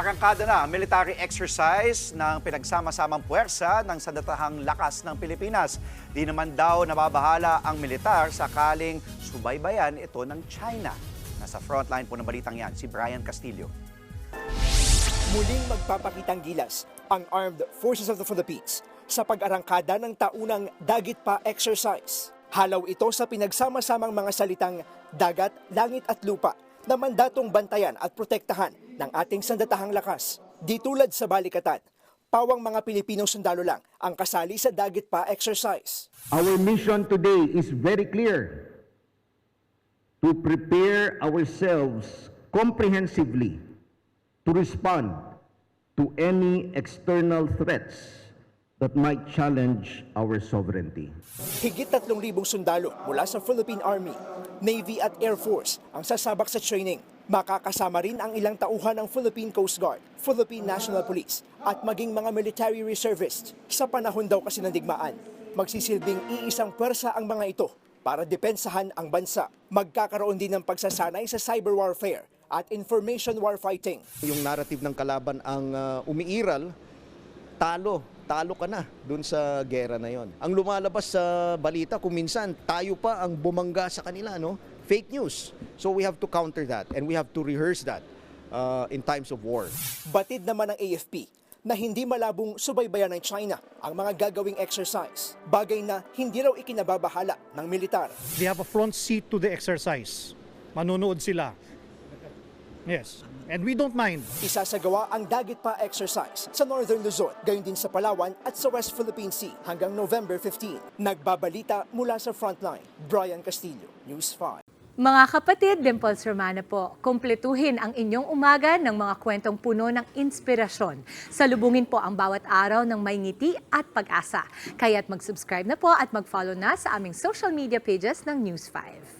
Umakangkada na ang military exercise ng pinagsama-samang puwersa ng sandatahang lakas ng Pilipinas. Di naman daw nababahala ang militar sakaling subaybayan ito ng China. Nasa frontline po ng balitang yan, si Brian Castillo. Muling magpapakitang gilas ang Armed Forces of the Philippines sa pag-arangkada ng taunang Dagit Pa exercise. Halaw ito sa pinagsama-samang mga salitang dagat, langit at lupa na mandatong bantayan at protektahan ng ating sandatahang lakas. Di tulad sa balikatan, pawang mga Pilipinong sundalo lang ang kasali sa Dagit Pa exercise. Our mission today is very clear to prepare ourselves comprehensively to respond to any external threats that might challenge our sovereignty. Higit 3,000 sundalo mula sa Philippine Army, Navy at Air Force ang sasabak sa training. Makakasama rin ang ilang tauhan ng Philippine Coast Guard, Philippine National Police at maging mga military reservists. Sa panahon daw kasi ng digmaan, magsisilbing iisang pwersa ang mga ito para depensahan ang bansa. Magkakaroon din ng pagsasanay sa cyber warfare at information warfighting. yung narrative ng kalaban ang uh, umiiral, talo, talo ka na dun sa gera na yon. Ang lumalabas sa balita kung minsan tayo pa ang bumangga sa kanila, no? Fake news. So we have to counter that and we have to rehearse that uh, in times of war. Batid naman ng AFP na hindi malabong subaybayan ng China ang mga gagawing exercise. Bagay na hindi raw ikinababahala ng militar. They have a front seat to the exercise. Manunood sila. Yes. And we don't mind. Isasagawa ang Dagit Pa exercise sa Northern Luzon, gayon din sa Palawan at sa West Philippine Sea hanggang November 15. Nagbabalita mula sa Frontline, Brian Castillo, News 5. Mga kapatid, Dimples Romana po, kumpletuhin ang inyong umaga ng mga kwentong puno ng inspirasyon. Salubungin po ang bawat araw ng may ngiti at pag-asa. Kaya't mag-subscribe na po at mag-follow na sa aming social media pages ng News 5.